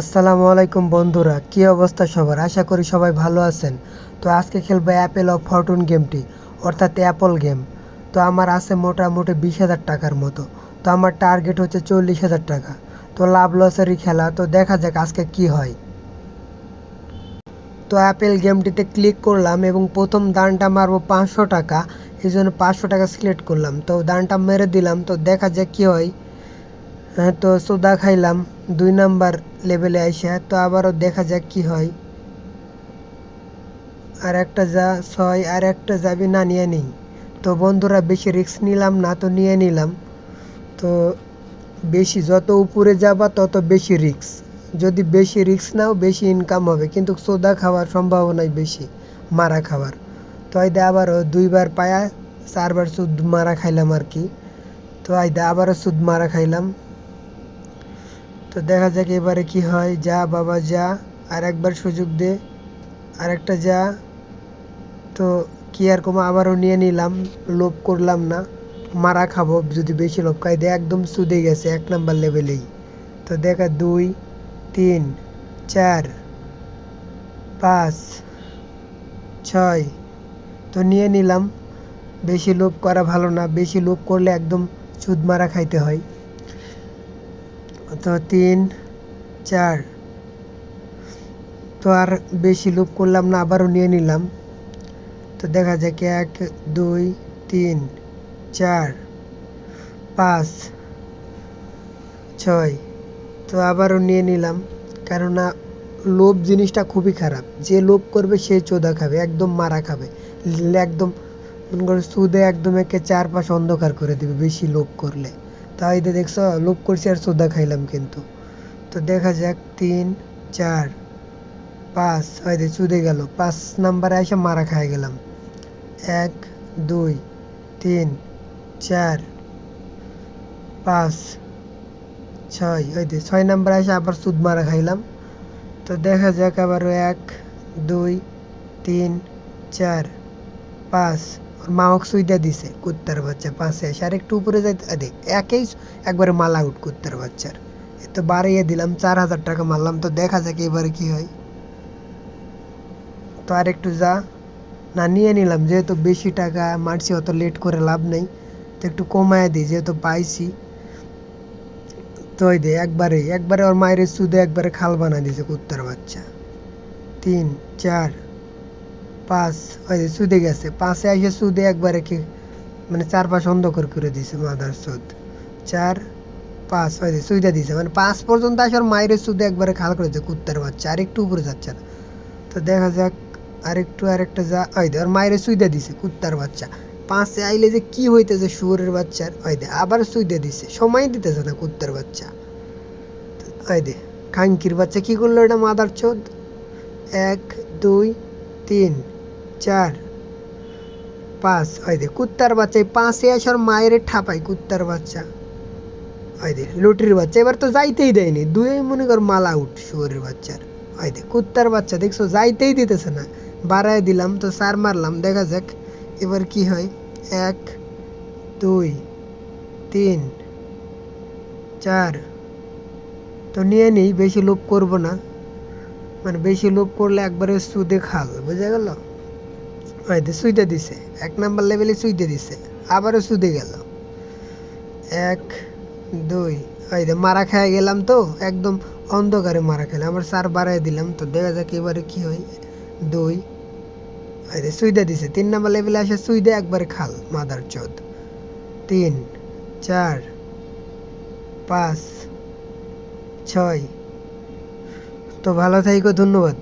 আসসালামু আলাইকুম বন্ধুরা, কি অবস্থা সবার? আশা করি সবাই ভালো আছেন। তো আজকে খেলব অ্যাপেল অফ ফরটুন গেমটি অর্থাৎ অ্যাপল গেম তো আমার আছে মোটামুটি বিশ হাজার টাকার মতো। তো আমার টার্গেট হচ্ছে চল্লিশ হাজার টাকা। তো লাভ লসেরই খেলা। তো দেখা যাক আজকে কি হয়। তো অ্যাপেল গেমটিতে ক্লিক করলাম এবং প্রথম দানটা মারবো পাঁচশো টাকা। এই জন্য পাঁচশো টাকা সিলেক্ট করলাম। তো দানটা মেরে দিলাম। তো দেখা যাক কি হয়। তো সোদা খাইলাম, দুই নাম্বার লেভেলে আইসা, তো আবারও দেখা যাক কি হয়। আর একটা যা ছয়, আর একটা যাবি না নিয়ে নিই। তো বন্ধুরা, বেশি রিস্ক নিলাম না, তো নিয়ে নিলাম। তো বেশি যত উপরে যাবা, তত বেশি রিস্ক যদি বেশি রিস্ক নাও, বেশি ইনকাম হবে। কিন্তু সোদা খাওয়ার সম্ভাবনাই বেশি, মারা খাওয়ার। তো আইদা আবারও দুইবার পায়া, চারবার সুদ মারা খাইলাম আর কি। তো আইদা আবারও সুদ মারা খাইলাম। তো দেখা যাক এবারে কি হয়। যা বাবা, যা। আর একবার সুযোগ দে। আর একটা যা। তো কি আর কমা, আবারও নিয়ে নিলাম। লোভ করলাম না। মারা খাব, যদি বেশি লোভ খাই। দিয়ে একদম সুদে গেছে, এক নাম্বার লেভেলেই। তো দেখা, দুই, তিন, চার, পাঁচ, ছয়। তো নিয়ে নিলাম। বেশি লোভ করা ভালো না। বেশি লোভ করলে একদম সুদ মারা খাইতে হয়। তো তিন, চার। তো আর বেশি লোভ করলাম না, আবারও নিয়ে নিলাম। তো দেখা যাক, এক, দুই, তিন, চার, পাঁচ, ছয়। তো আবারও নিয়ে নিলাম, কেননা লোভ জিনিসটা খুবই খারাপ। যে লোভ করবে, সে চোদা খাবে, একদম মারা খাবে। একদম, মনে সুদে একদম একে চারপাশ অন্ধকার করে দিবে, বেশি লোভ করলে। তাই তো দেখছ লোভ করছি আর সোদা খাইলাম কিন্তু। তো দেখা যাক, তিন, চার, পাঁচ হয়তো চুদে গেল। পাঁচ নাম্বারে এসে মারা খাই গেলাম। এক, দুই, তিন, চার, পাঁচ, ছয় হয়তো ছয় নাম্বারে এসে আবার সুদ মারা খাইলাম। তো দেখা যাক আবার এক, দুই, তিন, চার, পাঁচ ওর সুইদা দিছে, কুত্তার বাচ্চা এসে, আর একটু উপরে যাইতে একেই একবারে মাল আউট কুত্তার বাচ্চার। তো বাড়িয়ে দিলাম, চার হাজার টাকা মারলাম, তো দেখা যাক এবারে কি হয়। তো আর একটু যা, না, নিয়ে নিলাম, যেহেতু বেশি টাকা মারছি, অত লেট করে লাভ নেই, তো একটু কমায় দিই, যেহেতু পাইছি। তো ওই দে একবারে একবারে ওর মায়ের সুদে একবারে খাল বানা দিয়েছে কুত্তার বাচ্চা। তিন, চার পাঁচ, ওই সুদে গেছে। পাঁচে এসে সুদে একবারে কি মানে চার পাঁচ অন্ধকার করে দিছে মাদার সুদ। চার, পাঁচ, ওই যে সুইদা দিছে। মানে পাঁচ পর্যন্ত আসার মায়ের সুদে একবারে খাল করেছে কুত্তার বাচ্চা। আর একটু উপরে যাচ্ছে না। তো দেখা যাক, আরেকটু, আরেকটা যা, ওই দে ওর মায়ের সুইদা দিছে, কুত্তার বাচ্চা। পাঁচে আইলে যে কি হইতেছে শুয়োরের বাচ্চার? ওই দে আবার সুইদা দিছে। সময় দিতেছে না কুত্তার বাচ্চা। ওই দে খাঙ্কির বাচ্চা কি করল এটা মাদার চোদ এক, দুই, তিন। চার। পাঁচ, ওই দে, কুত্তার বাচ্চা, এই পাঁচে আসার মায়ের ঠাপাই কুত্তার বাচ্চা। ওই দে, লুটির বাচ্চা, এবার তো যাইতেই দেয়নি। দুই মনে কর মাল আউট শুয়োরের বাচ্চার। ওই দে, কুত্তার বাচ্চা, দেখছ, যাইতেই দিতেছে না। বাড়ায় দিলাম তো সার মারলাম, দেখা যাক এবার কি হয়। এক, দুই, তিন, চার। তো নিয়ে নিই, বেশি লোভ করব না। মানে বেশি লোভ করলে একবারে সুদে খাল, বুঝা গেল? সুইতে দিছে। এক নাম্বার লেভেলে সুইতে দিছে। আবারও সুদে গেল। এক, দুই যে মারা খেয়ে গেলাম তো, একদম অন্ধকারে মারা খেলাম। আবার সার বাড়াই দিলাম তো, দেখা যাক এবারে কি হয়। দুই, ওই যে সুইদা দিছে। তিন নাম্বার লেভেলে আসে সুইদে একবারে খাল, মাদার চোদ। তিন, চার, পাঁচ, ছয়। তো ভালো থাইকো, ধন্যবাদ।